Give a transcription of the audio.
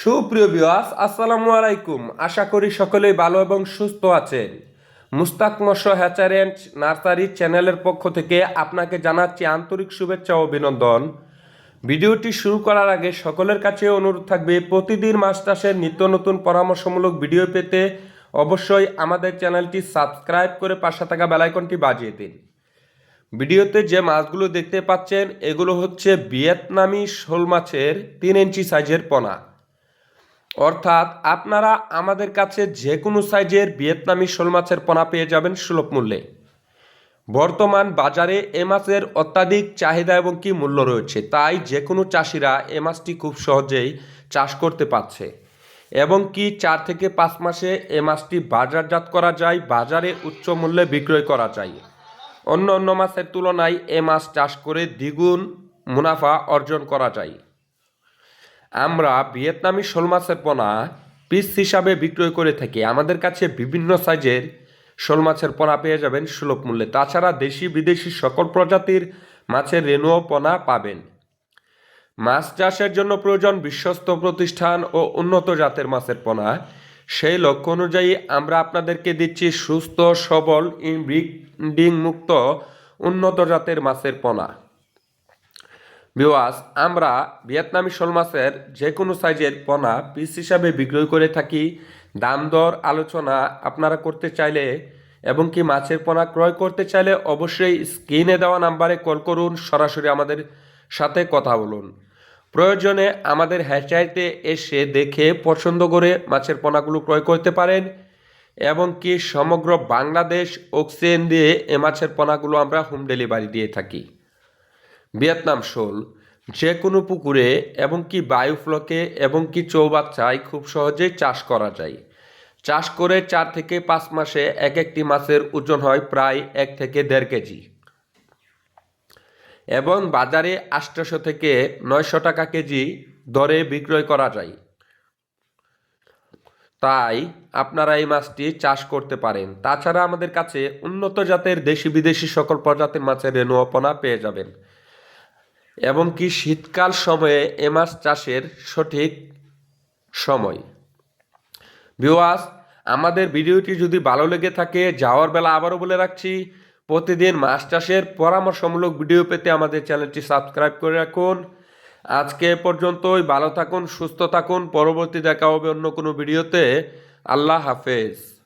সুপ্রিয় বিওয়াস আসসালামু আলাইকুম। আশা করি সকলেই ভালো এবং সুস্থ আছেন। মুস্তাক মৎস্য হ্যাচারেন্ট নার্সারি চ্যানেলের পক্ষ থেকে আপনাকে জানাচ্ছি আন্তরিক শুভেচ্ছা ও অভিনন্দন। ভিডিওটি শুরু করার আগে সকলের কাছে অনুরোধ থাকবে, প্রতিদিন মাছ চাষের নিত্য নতুন পরামর্শমূলক ভিডিও পেতে অবশ্যই আমাদের চ্যানেলটি সাবস্ক্রাইব করে পাশে থাকা বেলাইকনটি বাজিয়ে দিন। ভিডিওতে যে মাছগুলো দেখতে পাচ্ছেন, এগুলো হচ্ছে ভিয়েতনামি শোল মাছের তিন ইঞ্চি সাইজের পোনা। অর্থাৎ আপনারা আমাদের কাছে যে কোনো সাইজের ভিয়েতনামি শোল মাছের পোনা পেয়ে যাবেন সুলভ মূল্যে। বর্তমান বাজারে এ মাছের অত্যাধিক চাহিদা এবং কি মূল্য রয়েছে, তাই যে কোনো চাষিরা এ মাছটি খুব সহজেই চাষ করতে পারছে। এবং কি চার থেকে পাঁচ মাসে এ মাছটি বাজারজাত করা যায়, বাজারে উচ্চ মূল্যে বিক্রয় করা যায়। অন্য অন্য মাছের তুলনায় এ মাছ চাষ করে দ্বিগুণ মুনাফা অর্জন করা যায়। আমরা ভিয়েতনামি শোল মাছের পোনা পিস হিসাবে বিক্রয় করে থাকি। আমাদের কাছে বিভিন্ন সাইজের শোল মাছের পোনা পেয়ে যাবেন সুলভ মূল্যে। তাছাড়া দেশি বিদেশি সকল প্রজাতির মাছের রেণুও পোনা পাবেন। মাছ চাষের জন্য প্রয়োজন বিশ্বস্ত প্রতিষ্ঠান ও উন্নত জাতের মাছের পোনা। সেই লক্ষ্য অনুযায়ী আমরা আপনাদেরকে দিচ্ছি সুস্থ, সবল ইনব্রিডিং মুক্ত উন্নত জাতের মাছের পোনা। বিওয়াস আমরা ভিয়েতনামি শোল মাছের যে কোনো সাইজের পোনা পিস হিসাবে বিক্রয় করে থাকি। দাম দর আলোচনা আপনারা করতে চাইলে এবং কি মাছের পোনা ক্রয় করতে চাইলে অবশ্যই স্ক্রিনে দেওয়া নাম্বারে কল করুন, সরাসরি আমাদের সাথে কথা বলুন। প্রয়োজনে আমাদের হ্যাচাইতে এসে দেখে পছন্দ করে মাছের পোনাগুলো ক্রয় করতে পারেন এবং কি সমগ্র বাংলাদেশ অক্সিজেন দিয়ে এ মাছের পোনাগুলো আমরা হোম ডেলিভারি দিয়ে থাকি। ভিয়েতনাম শোল, যে কোনো পুকুরে এবং কি বায়ুফ্লকে এবং কি চৌবাচ্চায় খুব সহজেই চাষ করা যায়। চাষ করে চার থেকে পাঁচ মাসে এক একটি মাছের ওজন হয় প্রায় এক থেকে দেড় কেজি। এবং বাজারে আটশোশো থেকে নয়শো টাকা কেজি দরে বিক্রয় করা যায়। তাই আপনারা এই মাছটি চাষ করতে পারেন। তাছাড়া আমাদের কাছে উন্নত জাতের দেশি বিদেশি সকল প্রজাতির মাছের রেণুপনা পেয়ে যাবেন। এবং কি শীতকাল সময়ে এ মাছ চাষের সঠিক সময়? ভিওয়াস আমাদের ভিডিওটি যদি ভালো লেগে থাকে, যাওয়ার বেলা আবারও বলে রাখছি, প্রতিদিন মাছ চাষের পরামর্শমূলক ভিডিও পেতে আমাদের চ্যানেলটি সাবস্ক্রাইব করে রাখুন। আজকে এ পর্যন্তই, ভালো থাকুন, সুস্থ থাকুন, পরবর্তী দেখা হবে অন্য কোনো ভিডিওতে। আল্লাহ হাফেজ।